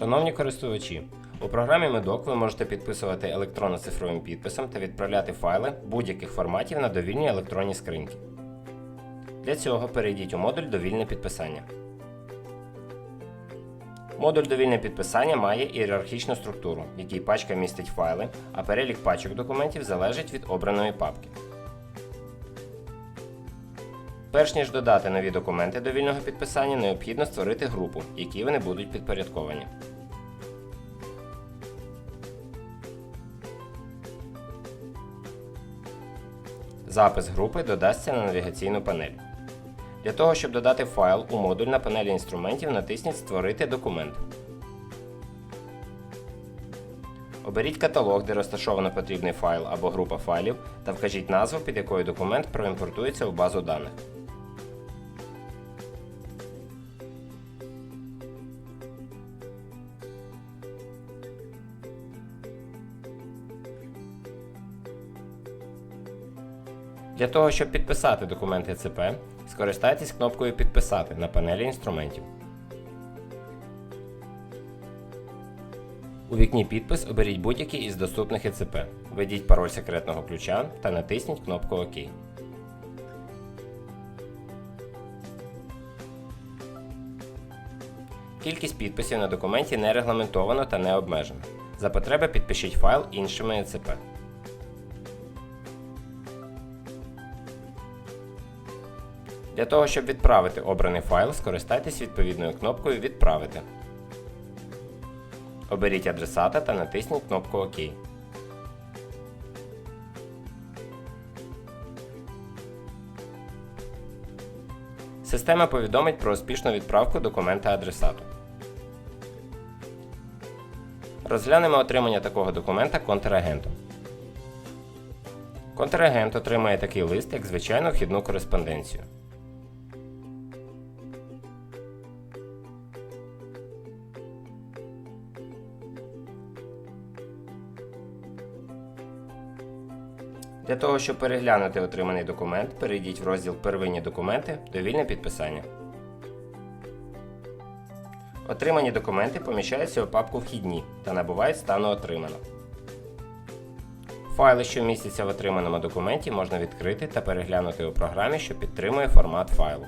Шановні користувачі, у програмі Медок ви можете підписувати електронно-цифровим підписом та відправляти файли будь-яких форматів на довільні електронні скриньки. Для цього перейдіть у модуль Довільне підписання. Модуль довільне підписання має ієрархічну структуру, в якій пачка містить файли, а перелік пачок документів залежить від обраної папки. Перш ніж додати нові документи до вільного підписання, необхідно створити групу, якій вони будуть підпорядковані. Запис групи додасться на навігаційну панель. Для того, щоб додати файл у модуль на панелі інструментів, натисніть Створити документ. Оберіть каталог, де розташовано потрібний файл або група файлів, та вкажіть назву, під якою документ проімпортується в базу даних. Для того, щоб підписати документи ЦП, скористайтесь кнопкою Підписати на панелі інструментів. У вікні Підпис оберіть будь-який із доступних ЕЦП. Введіть пароль секретного ключа та натисніть кнопку ОК. Кількість підписів на документі не регламентовано та не обмежена. За потреби підпишіть файл іншими ЕЦП. Для того, щоб відправити обраний файл, скористайтесь відповідною кнопкою Відправити. Оберіть адресата та натисніть кнопку ОК. Система повідомить про успішну відправку документа адресату. Розглянемо отримання такого документа контрагентом. Контрагент отримає такий лист як звичайну вхідну кореспонденцію. Для того, щоб переглянути отриманий документ, перейдіть в розділ Первинні документи Довільне підписання. Отримані документи поміщаються у папку Вхідні та набувають стану Отримано. Файли, що містяться в отриманому документі, можна відкрити та переглянути у програмі, що підтримує формат файлу.